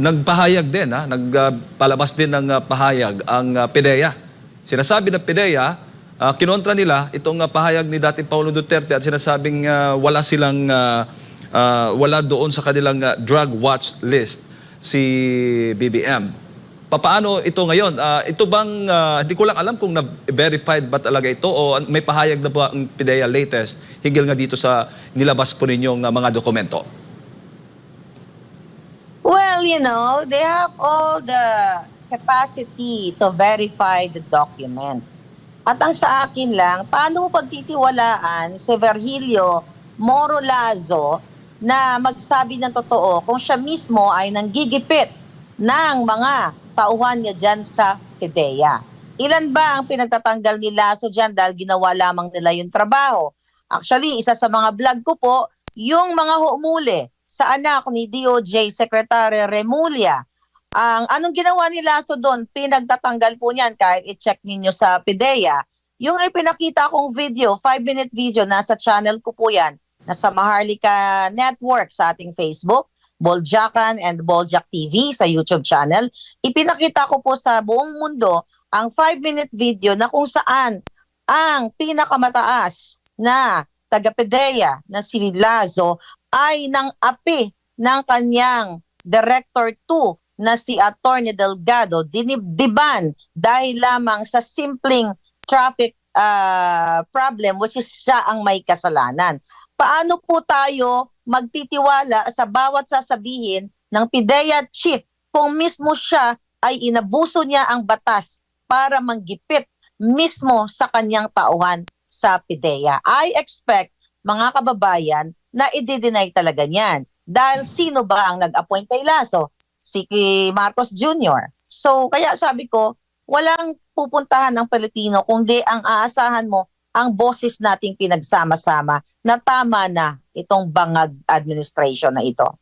nagpahayag din, ha? nagpalabas din ng ah, pahayag ang ah, PDEA. Sinasabi ng PDEA, ah, kinontra nila itong ah, pahayag ni dating Paulo Duterte at sinasabing ah, wala silang ah, ah, wala doon sa kanilang ah, drug watch list si BBM. Papaano ito ngayon? Ah, ito bang, ah, hindi ko lang alam kung na-verified ba talaga ito o may pahayag na ba ang PDEA latest hinggil nga dito sa nilabas po ninyong ah, mga dokumento? Well, you know, they have all the capacity to verify the document. At ang sa akin lang, paano pagtitiwalaan si Virgilio Moro Lazo na magsabi ng totoo kung siya mismo ay nanggigipit ng mga tauhan niya dyan sa PIDEA? Ilan ba ang pinagtatanggal ni Lazo dyan dahil ginawa lamang nila yung trabaho? Actually, isa sa mga vlog ko po, yung mga humuli sa anak ni DOJ Secretary Remulla. Ang anong ginawa ni Lasso doon, pinagtatanggal po niyan kahit i-check ninyo sa PIDEA. Yung ay pinakita kong video, 5-minute video, nasa channel ko po yan, nasa Maharlika Network sa ating Facebook, Boljakan and Boljak TV sa YouTube channel. Ipinakita ko po sa buong mundo ang 5-minute video na kung saan ang pinakamataas na taga-PIDEA na si Lazo ay nang api ng kanyang Director 2 na si Attorney Delgado dinibdiban dahil lamang sa simpleng traffic ah, problem which is siya ang may kasalanan. Paano po tayo magtitiwala sa bawat sasabihin ng PIDEA chief kung mismo siya ay inabuso niya ang batas para manggipit mismo sa kanyang tauhan sa PIDEA. I expect mga kababayan na i-deny talaga niyan. Dahil sino ba ang nag-appoint kay Lasso? Si Marcos Jr. So kaya sabi ko, walang pupuntahan ng Pilipino kundi ang aasahan mo ang boses nating pinagsama-sama na tama na itong bangag administration na ito.